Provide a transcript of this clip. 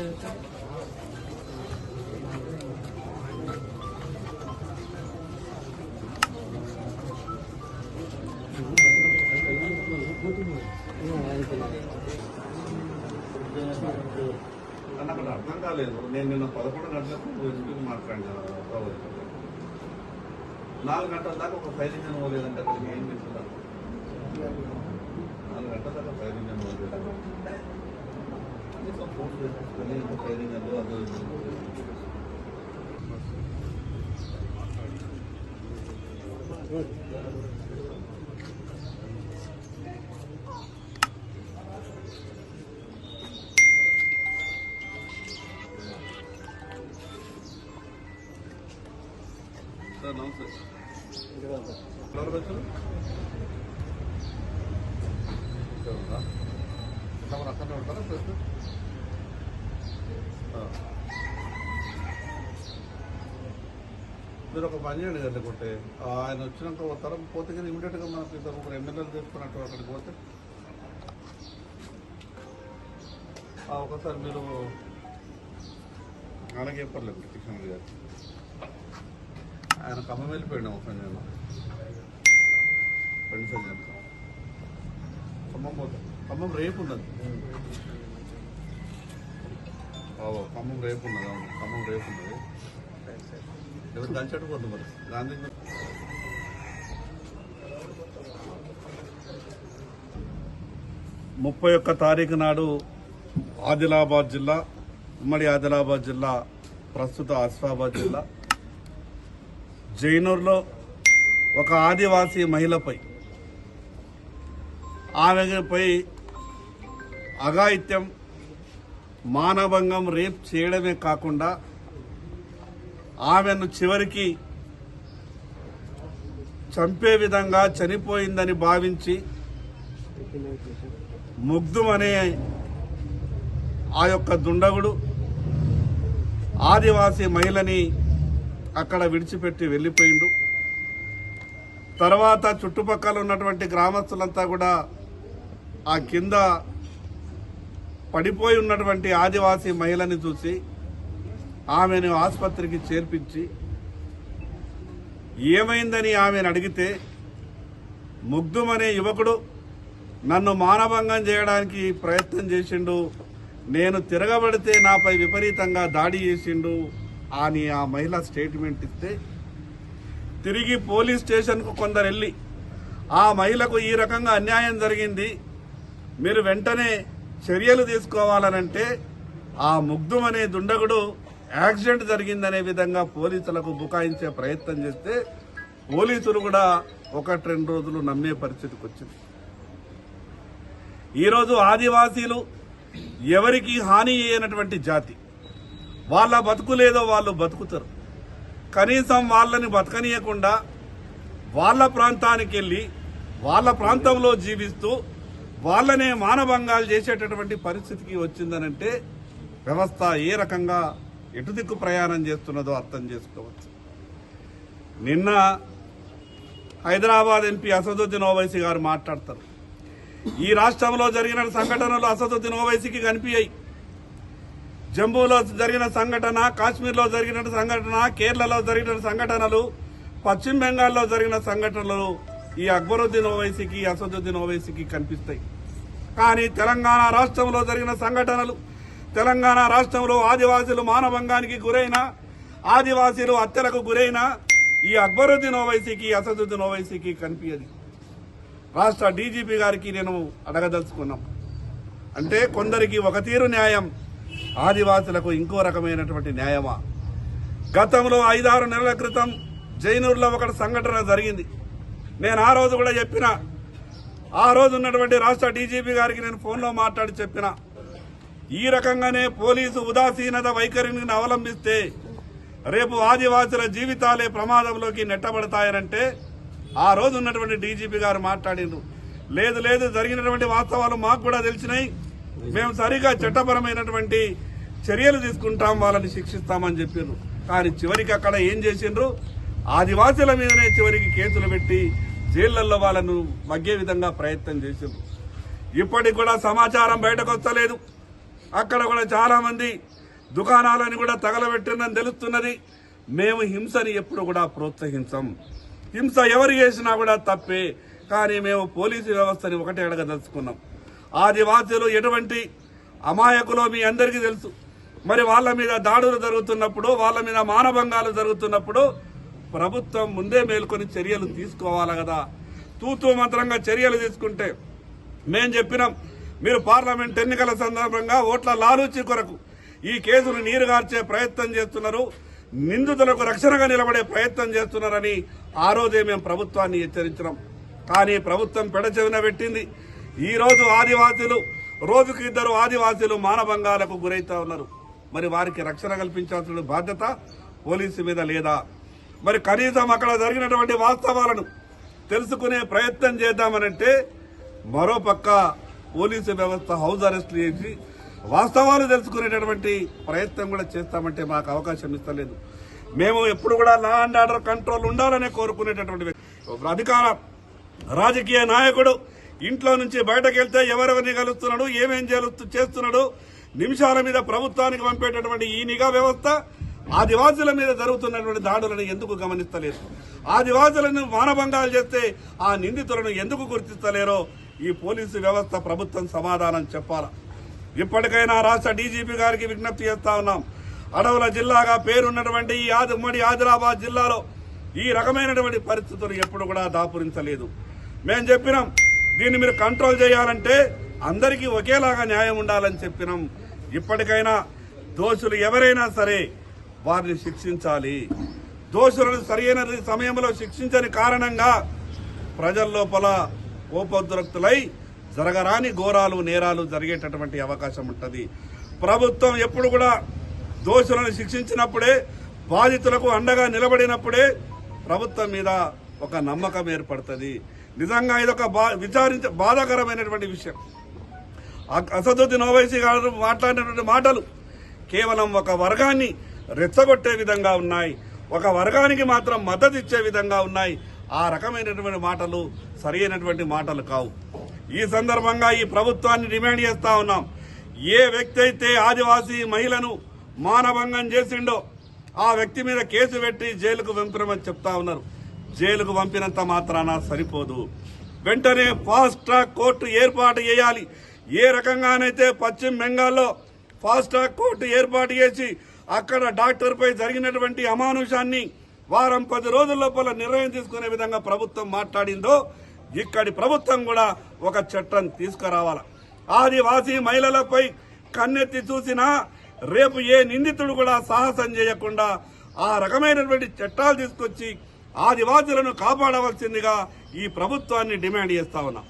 నాకు అర్థం కాలేదు నేను నిన్న పదకొండు గంటలకు ఎస్పీకి మాట్లాడినాను నాలుగు గంటల దాకా ఒక ఫైల్ ఇంజన్ పోలేదంటే అక్కడికి ఏం చేస్తున్నారు నాలుగు గంటల దాకా ఫైల్ ఇంజన్ పోలేదు కనీసం ఫోన్ చేసుకొని ఒక ఫైల్ ఇంజన్ అది సార్ నమస్తే ఎవరు మీరు ఒక పని చేయండి కదా లేకుంటే ఆయన వచ్చినాక ఒక తరం పోతే కదా ఇమీడియట్గా మనకి ఇద్దరు ముగ్గురు ఎమ్మెల్యేలు తీసుకున్నట్టు అక్కడికి పోతే. ఒకసారి మీరు ఆయనకి చెప్పర్లేదు కిషన్ గారు. ఆయన ఖమ్మం వెళ్ళిపోయాడు ఒక నేను ఫ్రెండ్స్ సంజయ్ ఖమ్మం పోతాం. ఖమ్మం రేపు ఉన్నది ఓ ఖమ్మం రేపు ఉన్నది అవును. ఖమ్మం రేపు ఉన్నది ఎవరు కలిసేట్టు మరి? గాంధీ ముప్పై ఒక్క తారీఖు నాడు ఆదిలాబాద్ జిల్లా ఉమ్మడి ఆదిలాబాద్ జిల్లా ప్రస్తుత ఆసిఫాబాద్ జిల్లా. జైనూర్లో ఒక ఆదివాసీ మహిళపై ఆమెపై అఘాయిత్యం మానభంగం రేప్ చేయడమే కాకుండా ఆమెను చివరికి చంపే విధంగా చనిపోయిందని భావించి ముగ్ధం అనే ఆ యొక్క దుండగుడు ఆదివాసీ మహిళని అక్కడ విడిచిపెట్టి వెళ్ళిపోయిండు. తర్వాత చుట్టుపక్కల ఉన్నటువంటి గ్రామస్తులంతా కూడా ఆ కింద పడిపోయి ఉన్నటువంటి ఆదివాసీ మహిళని చూసి ఆమెను ఆసుపత్రికి చేర్పించి ఏమైందని ఆమెను అడిగితే ముగ్ధుమనే యువకుడు నన్ను మానభంగం చేయడానికి ప్రయత్నం చేసిండు నేను తిరగబడితే నాపై విపరీతంగా దాడి చేసిండు అని ఆ మహిళ స్టేట్మెంట్ ఇస్తే తిరిగి పోలీస్ స్టేషన్కు కొందరు వెళ్ళి ఆ మహిళకు ఈ రకంగా అన్యాయం జరిగింది మీరు వెంటనే చర్యలు తీసుకోవాలనంటే ఆ ముగ్ధుమనే దుండగుడు యాక్సిడెంట్ జరిగిందనే విధంగా పోలీసులకు బుకాయించే ప్రయత్నం చేస్తే పోలీసులు కూడా ఒకటి రెండు రోజులు నమ్మే పరిస్థితికి వచ్చింది. ఈరోజు ఆదివాసీలు ఎవరికి హాని చేయనటువంటి జాతి. వాళ్ళ బతుకులేదో వాళ్ళు బతుకుతారు. కనీసం వాళ్ళని బతకనీయకుండా వాళ్ళ ప్రాంతానికి వెళ్ళి వాళ్ళ ప్రాంతంలో జీవిస్తూ వాళ్ళనే మానభంగాలు చేసేటటువంటి పరిస్థితికి వచ్చిందనంటే వ్యవస్థ ఏ రకంగా ఎటు దిక్కు ప్రయాణం చేస్తున్నదో అర్థం చేసుకోవచ్చు. నిన్న హైదరాబాద్ ఎంపీ అసదుద్దీన్ ఓవైసీ గారు మాట్లాడతారు. ఈ రాష్ట్రంలో జరిగిన సంఘటనలు అసదుద్దీన్ ఓవైసీకి కనిపించాయి జమ్మూలో జరిగిన సంఘటన కాశ్మీర్లో జరిగిన సంఘటన కేరళలో జరిగిన సంఘటనలు పశ్చిమ బెంగాల్లో జరిగిన సంఘటనలు ఈ అక్బరుద్దీన్ ఓవైసీకి అసదుద్దీన్ ఓవైసీకి కనిపిస్తాయి. కానీ తెలంగాణ రాష్ట్రంలో జరిగిన సంఘటనలు తెలంగాణ రాష్ట్రంలో ఆదివాసీలు మానభంగానికి గురైన ఆదివాసీలు హత్యలకు గురైన ఈ అక్బరుద్దీన్ ఓవైసీకి అసదుద్దీన్ ఓవైసీకి కనిపించదు రాష్ట్ర డీజీపీ గారికి నేను అడగదలుచుకున్నాం. అంటే కొందరికి ఒక తీరు న్యాయం ఆదివాసులకు ఇంకో రకమైనటువంటి న్యాయమా? గతంలో ఐదారు నెలల క్రితం జైనూరులో ఒక సంఘటన జరిగింది. నేను ఆ రోజు కూడా చెప్పిన ఆ రోజు ఉన్నటువంటి రాష్ట్ర డీజీపీ గారికి నేను ఫోన్లో మాట్లాడి చెప్పిన. ఈ రకంగానే పోలీసు ఉదాసీనత వైఖరిని అవలంబిస్తే రేపు ఆదివాసుల జీవితాలే ప్రమాదంలోకి నెట్టబడతాయనంటే ఆ రోజు ఉన్నటువంటి డీజీపీ గారు మాట్లాడిండ్రు. లేదు లేదు జరిగినటువంటి వాస్తవాలు మాకు కూడా తెలిసినాయి. మేము సరిగా చట్టపరమైనటువంటి చర్యలు తీసుకుంటాం వాళ్ళని శిక్షిస్తామని చెప్పిండ్రు కానీ చివరికి అక్కడ ఏం చేసిండ్రు? ఆదివాసుల మీదనే చివరికి కేసులు పెట్టి జైళ్ళలో వాళ్ళను మగ్గే విధంగా ప్రయత్నం చేసిండ్రు. ఇప్పటికి కూడా సమాచారం బయటకు వస్తలేదు. అక్కడ కూడా చాలామంది దుకాణాలని కూడా తగలబెట్టిందని తెలుస్తున్నది. మేము హింసని ఎప్పుడు కూడా ప్రోత్సహించం. హింస ఎవరు చేసినా కూడా తప్పే కానీ మేము పోలీసు వ్యవస్థని ఒకటే అడగదలుచుకున్నాం. ఆదివాసులు ఎటువంటి అమాయకులో మీ అందరికీ తెలుసు. మరి వాళ్ళ మీద దాడులు జరుగుతున్నప్పుడు వాళ్ళ మీద మానభంగాలు జరుగుతున్నప్పుడు ప్రభుత్వం ముందే మేల్కొని చర్యలు తీసుకోవాలి కదా? తూతూ మంత్రంగా చర్యలు తీసుకుంటే మేం చెప్పినాం మీరు పార్లమెంట్ ఎన్నికల సందర్భంగా ఓట్ల లాలూచి కొరకు ఈ కేసును నీరుగార్చే ప్రయత్నం చేస్తున్నారు. నిందితులకు రక్షణగా నిలబడే ప్రయత్నం చేస్తున్నారని ఆ రోజే మేము ప్రభుత్వాన్ని హెచ్చరించినాం. కానీ ప్రభుత్వం పెడచెవిన పెట్టింది. ఈరోజు ఆదివాసులు ఆదివాసీలు రోజుకు ఇద్దరు ఆదివాసీలు మానభంగాలకు గురైతా ఉన్నారు. మరి వారికి రక్షణ కల్పించాల్సిన బాధ్యత పోలీసు మీద లేదా? మరి కనీసం అక్కడ జరిగినటువంటి వాస్తవాలను తెలుసుకునే ప్రయత్నం చేద్దామనంటే మరోపక్క పోలీసు వ్యవస్థ హౌస్ అరెస్ట్ చేసి వాస్తవాలు తెలుసుకునేటటువంటి ప్రయత్నం కూడా చేస్తామంటే మాకు అవకాశం ఇస్తలేదు. మేము ఎప్పుడు కూడా లా అండ్ ఆర్డర్ కంట్రోల్ ఉండాలనే కోరుకునేటటువంటి ఒక అధికార రాజకీయ నాయకుడు ఇంట్లో నుంచి బయటకు వెళ్తే ఎవరెవరిని కలుస్తున్నాడు ఏమేం చేలు- చేస్తున్నాడు నిమిషాల మీద ప్రభుత్వానికి పంపేటటువంటి ఈ నిఘా వ్యవస్థ ఆదివాసుల మీద జరుగుతున్నటువంటి దాడులను ఎందుకు గమనిస్తలేదు? ఆదివాసులను మానభంగాలు చేస్తే ఆ నిందితులను ఎందుకు గుర్తిస్తలేరో ఈ పోలీసు వ్యవస్థ ప్రభుత్వం సమాధానం చెప్పాలా? ఇప్పటికైనా రాష్ట్ర డీజీపీ గారికి విజ్ఞప్తి చేస్తా ఉన్నాం. అడవుల జిల్లాగా పేరున్నటువంటి ఈ ఆది ఉమ్మడి ఆదిలాబాద్ జిల్లాలో ఈ రకమైనటువంటి పరిస్థితులు ఎప్పుడు కూడా దాపురించలేదు. మేము చెప్పినాం దీన్ని మీరు కంట్రోల్ చేయాలంటే అందరికీ ఒకేలాగా న్యాయం ఉండాలని చెప్పినాం. ఇప్పటికైనా దోషులు ఎవరైనా సరే వారిని శిక్షించాలి. దోషులను సరైన సమయంలో శిక్షించని కారణంగా ప్రజల లోపల కోపోద్రక్తులై జరగరాని ఘోరాలు నేరాలు జరిగేటటువంటి అవకాశం ఉంటుంది. ప్రభుత్వం ఎప్పుడు కూడా దోషులను శిక్షించినప్పుడే బాధితులకు అండగా నిలబడినప్పుడే ప్రభుత్వం మీద ఒక నమ్మకం ఏర్పడుతుంది. నిజంగా ఇదొక బా విచారించ బాధాకరమైనటువంటి విషయం. అ- అసదుద్దీన్ ఓవైసీ గారు మాట్లాడినటువంటి మాటలు కేవలం ఒక వర్గాన్ని రెచ్చగొట్టే విధంగా ఉన్నాయి. ఒక వర్గానికి మాత్రం మద్దతు ఇచ్చే విధంగా ఉన్నాయి. ఆ రకమైనటువంటి మాటలు సరైనటువంటి మాటలు కావు. ఈ సందర్భంగా ఈ ప్రభుత్వాన్ని డిమాండ్ చేస్తా ఉన్నాం. ఏ వ్యక్తి అయితే ఆదివాసీ మహిళను మానభంగం చేసిండో ఆ వ్యక్తి మీద కేసు పెట్టి జైలుకు పంపినమని చెప్తా ఉన్నారు. జైలుకు పంపినంత మాత్రాన సరిపోదు. వెంటనే ఫాస్ట్ ట్రాక్ కోర్టు ఏర్పాటు చేయాలి. ఏ రకంగానైతే పశ్చిమ బెంగాల్లో ఫాస్ట్ ట్రాక్ కోర్టు ఏర్పాటు చేసి అక్కడ డాక్టర్పై జరిగినటువంటి అమానుషాన్ని వారం పది రోజుల లోపల నిర్ణయం తీసుకునే విధంగా ప్రభుత్వం మాట్లాడిందో ఇక్కడి ప్రభుత్వం కూడా ఒక చట్టం తీసుకురావాలి. ఆదివాసీ మహిళలపై కన్నెత్తి చూసినా రేపు ఏ నిందితుడు కూడా సాహసం చేయకుండా ఆ రకమైనటువంటి చట్టాలు తీసుకొచ్చి ఆదివాసులను కాపాడవలసిందిగా ఈ ప్రభుత్వాన్ని డిమాండ్ చేస్తా ఉన్నాం.